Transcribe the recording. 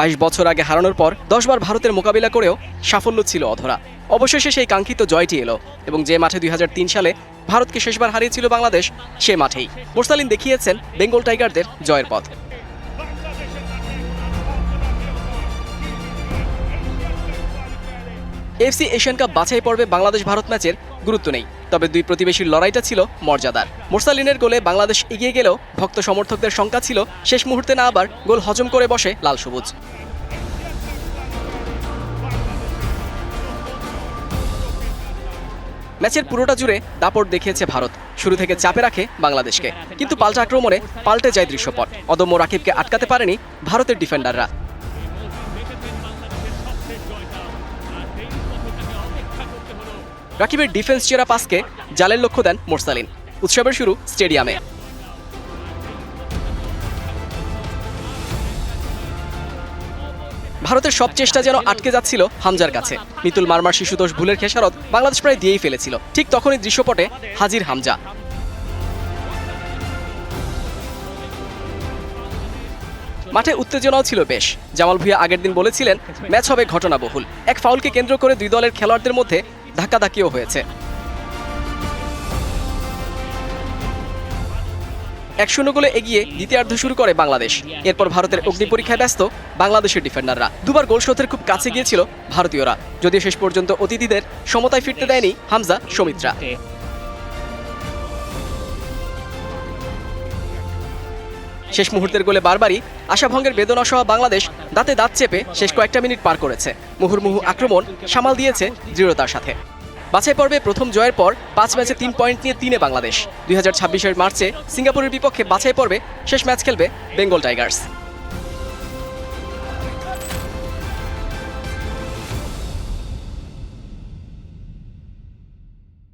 বাইশ বছর আগে হারানোর পর দশবার ভারতের মোকাবিলা করেও সাফল্য ছিল অধরা। অবশেষে সেই কাঙ্ক্ষিত জয়টি এলো এবং যে মাঠে দুই হাজার তিন সালে ভারতকে শেষবার হারিয়েছিল বাংলাদেশ, সে মাঠেই। মোরসালিন দেখিয়েছেন বেঙ্গল টাইগারদের জয়ের পথ। এফসি এশিয়ান কাপ বাছাই পর্বে বাংলাদেশ ভারত ম্যাচের গুরুত্ব নেই। তবে দুই প্রতিবেশীর লড়াইটা ছিল মর্যাদার। মোরসালিনের গোলে বাংলাদেশ এগিয়ে গেলেও ভক্ত সমর্থকদের শঙ্কা ছিল। শেষ মুহূর্তে না আবার গোল হজম করে বসে লাল সবুজ। ম্যাচের পুরোটা জুড়ে দাপট দেখিয়েছে ভারত। শুরু থেকে চাপে রাখে বাংলাদেশকে। কিন্তু পাল্টা আক্রমণে পাল্টে যায় দৃশ্যপট। অদম্য রাকিবকে আটকাতে পারেনি ভারতের ডিফেন্ডাররা। রাকিবের ডিফেন্স চেরা পাসকে জালের লক্ষ্য দেন মোরসালিন। উৎসবের শুরু স্টেডিয়ামে। ভারতের সব চেষ্টা যেন আটকে যাচ্ছিল হামজার কাছে। মিতুল মারমার শিশুদোষ ভুলের খেসারত বাংলাদেশ প্রায় দিয়েই ফেলেছিল। ঠিক তখনই দৃশ্যপটে হাজির হামজা। মাঠে উত্তেজনাও ছিল বেশ। জামাল ভুঁইয়া আগের দিন বলেছিলেন, ম্যাচ হবে ঘটনাবহুল। এক ফাউলকে কেন্দ্র করে দুই দলের খেলোয়াড়দের মধ্যে ধাক্কাধাক্কিও হয়েছে। এক শূন্য গোলে এগিয়ে দ্বিতীয়ার্ধ শুরু করে বাংলাদেশ। এরপর ভারতের অগ্নি পরীক্ষায় ব্যস্ত বাংলাদেশের ডিফেন্ডাররা। দুবার গোল খুব কাছে গিয়েছিল ভারতীয়রা। যদিও শেষ পর্যন্ত অতিথিদের সমতায় ফিরতে দেয়নি হামজা সমিত্রা। শেষ মুহূর্তের গোলে বারবারই আশাভঙ্গের বেদনা সহ বাংলাদেশ দাঁতে দাঁত চেপে শেষ কয়েকটা মিনিট পার করেছে। মুহুর্মুহু আক্রমণ সামাল দিয়েছে দৃঢ়তার সাথে। বাছাই পর্বে প্রথম জয়ের পর পাঁচ ম্যাচে তিন পয়েন্ট নিয়ে তিনে বাংলাদেশ। দুই হাজার ছাব্বিশের মার্চে সিঙ্গাপুরের বিপক্ষে বাছাই পর্বে শেষ ম্যাচ খেলবে বেঙ্গল টাইগার্স।